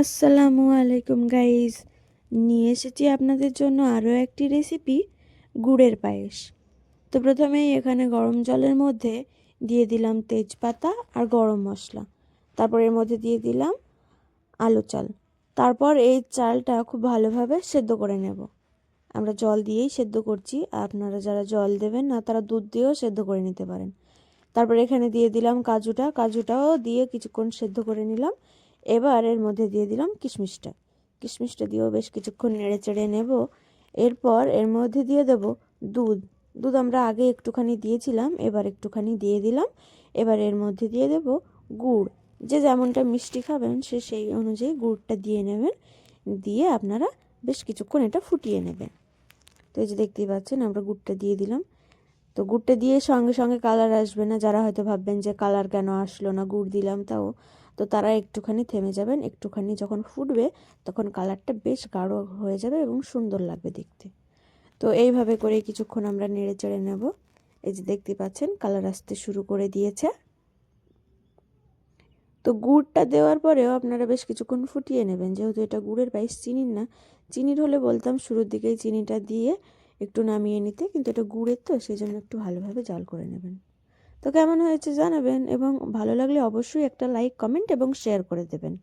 আসসালামু আলাইকুম গাইস নিয়ে এসেছি আপনাদের জন্য আরও একটি রেসিপি গুড়ের পায়েস। তো প্রথমেই এখানে গরম জলের মধ্যে দিয়ে দিলাম তেজপাতা আর গরম মশলা। তারপর এর মধ্যে দিয়ে দিলাম আলু চাল। তারপর এই চালটা খুব ভালোভাবে সেদ্ধ করে নেব। আমরা জল দিয়েই সেদ্ধ করছি। আপনারা যারা জল দেবেন না, তারা দুধ দিয়েও সেদ্ধ করে নিতে পারেন। তারপর এখানে দিয়ে দিলাম কাজুটা। কাজুটাও দিয়ে কিছুক্ষণ সেদ্ধ করে নিলাম। এবার এর মধ্যে দিয়ে দিলাম কিশমিশটা। কিশমিশটা দিয়েও বেশ কিছুক্ষণ নেড়ে চেড়ে নেব। এরপর এর মধ্যে দিয়ে দেব দুধ। দুধ আমরা আগে একটুখানি দিয়েছিলাম, এবার একটুখানি দিয়ে দিলাম। এবার এর মধ্যে দিয়ে দেব গুড়। যে যেমনটা মিষ্টি খাবেন, সে সেই অনুযায়ী গুড়টা দিয়ে নেবেন। দিয়ে আপনারা বেশ কিছুক্ষণ এটা ফুটিয়ে নেবেন। তো এই যে দেখতেই পাচ্ছেন, আমরা গুড়টা দিয়ে দিলাম। তো গুড়টা দিয়ে সঙ্গে সঙ্গে কালার আসবে না। যারা হয়তো ভাববেন যে কালার কেন আসলো না, গুড় দিলাম তাও। তো তারা একটুখানি থেমে যাবেন, একটুখানি যখন ফুটবে তখন কালারটা বেশ গাঢ় হয়ে যাবে এবং সুন্দর লাগবে দেখতে। তো এইভাবে করে কিছুক্ষণ আমরা নেড়ে চেড়ে নেব। এই যে দেখতে পাচ্ছেন কালার আসতে শুরু করে দিয়েছে। তো গুড়টা দেওয়ার পরেও আপনারা বেশ কিছুক্ষণ ফুটিয়ে নেবেন। যেহেতু এটা গুড়ের পায়েস চিনির না, চিনির হলে বলতাম শুরুর দিকেই চিনিটা দিয়ে একটু নামিয়ে নিতে, কিন্তু এটা গুড়ের তো সেই জন্য একটু ভালোভাবে জাল করে নেবেন। তো কেমন হয়েছে জানাবেন, এবং ভালো লাগলে অবশ্যই একটা লাইক কমেন্ট এবং শেয়ার করে দেবেন।